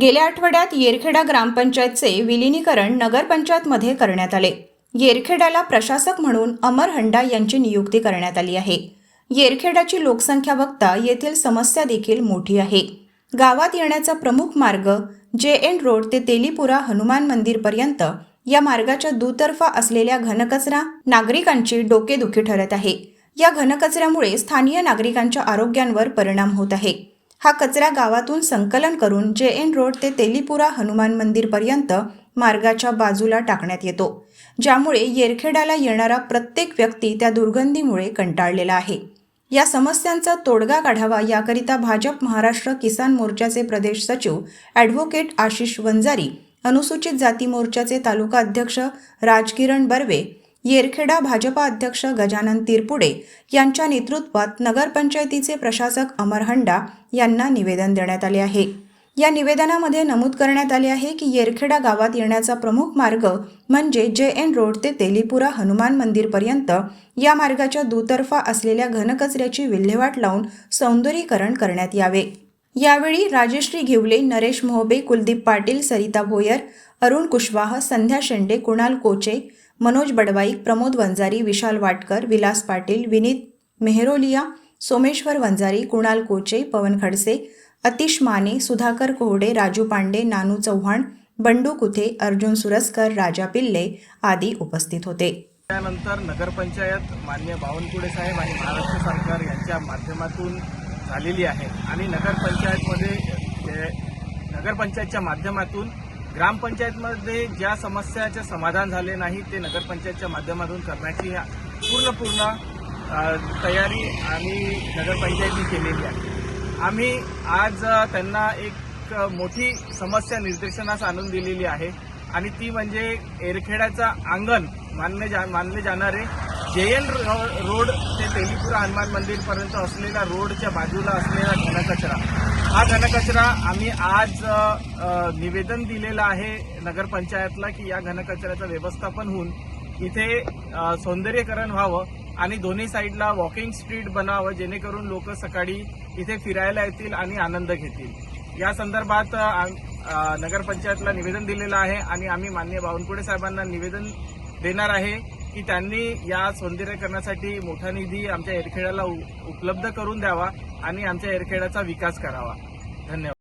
गेल्या आठवड्यात येरखेडा ग्रामपंचायतचे विलिनीकरण नगरपंचायतमध्ये करण्यात आले. येरखेडाला प्रशासक म्हणून अमर हंडा यांची नियुक्ती करण्यात आली आहे. येरखेडाची लोकसंख्या बघता येथील समस्या देखील मोठी आहे. गावात येण्याचा प्रमुख मार्ग जे एन रोड ते तेलीपुरा हनुमान मंदिरपर्यंत या मार्गाच्या दुतर्फा असलेल्या घनकचरा नागरिकांची डोकेदुखी ठरत आहे. या घनकचऱ्यामुळे स्थानीय नागरिकांच्या आरोग्यांवर परिणाम होत आहे. हा कचरा गावातून संकलन करून जे एन रोड ते तेलीपुरा हनुमान मंदिरपर्यंत मार्गाच्या बाजूला टाकण्यात येतो ज्यामुळे येरखेडाला येणारा प्रत्येक व्यक्ती त्या दुर्गंधीमुळे कंटाळलेला आहे. या समस्यांचा तोडगा काढावा याकरिता भाजप महाराष्ट्र किसान मोर्चाचे प्रदेश सचिव ॲडव्होकेट आशिष वंजारी अनुसूचित जाती मोर्चाचे तालुका अध्यक्ष राजकिरण बर्वे येरखेडा भाजपा अध्यक्ष गजानन तिरपुडे यांच्या नेतृत्वात नगरपंचायतीचे प्रशासक अमर हंडा यांना निवेदन देण्यात आले आहे. या निवेदनामध्ये नमूद करण्यात आले आहे की येरखेडा गावात येण्याचा प्रमुख मार्ग म्हणजे जे एन रोड ते तेलीपुरा हनुमान मंदिरपर्यंत या मार्गाच्या दुतर्फा असलेल्या घनकचऱ्याची विल्हेवाट लावून सौंदर्यीकरण करण्यात यावे. यावेळी राजश्री घेवले नरेश मोहबे कुलदीप पाटील सरिता भोयर अरुण कुशवाह संध्या शेंडे कुणाल कोचे मनोज बडवाईक प्रमोद वंजारी विशाल वाटकर विलास पाटील विनीत मेहरोलिया सोमेश्वर वंजारी कुणाल कोचे पवन खडसे अतिश माने सुधाकर कोहडे राजू पांडे नानू चव्हाण बंडू कुथे अर्जुन सुरस्कर राजा पिल्ले आदी उपस्थित होते. त्यानंतर नगरपंचायत मान्य बावनकुळे साहेब आणि महाराष्ट्र सरकार यांच्या माध्यमातून झालेली आहे. आणि नगरपंचायतमध्ये नगरपंचायतच्या माध्यमातून ग्रामपंचायतमध्ये ज्या समस्याचे समाधान झाले नाही ते नगरपंचायतच्या माध्यमातून करण्याची पूर्ण पूर्ण तयारी आणि नगरपंचायतनी केलेली आहे. आम्ही आज त्यांना एक मोठी समस्या निर्देशनास आणून दिलेली आहे. आणि ती म्हणजे एरखेड्याचा अंगण मानले जा मानले जाणारे जे रोड ते तेलीपुरा हनुमान मंदिरपर्यंत असलेल्या रोडच्या बाजूला असलेला घनकचरा. हा घनकचरा आम्ही आज निवेदन दिलेलं आहे नगरपंचायतला की या घनकचऱ्याचं व्यवस्थापन होऊन इथे सौंदर्यकरण सौंदर्यीकरण व्हावं आणि दोन्ही साईडला वॉकिंग स्ट्रीट बनावं जेणेकरून लोक सकाळी इथे फिरायला येतील आणि आनंद घेतील. या संदर्भात नगरपंचायतला निवेदन दिलेलं आहे आणि आम्ही मान्य बावनकुळे साहेबांना निवेदन देणार आहे. की त्यांनी या सौंदर्यकरणासाठी मोठा निधी आमच्या एरखेड्याला उ- उपलब्ध करून द्यावा आणि आमच्या एरखेड्याचा विकास करावा. धन्यवाद.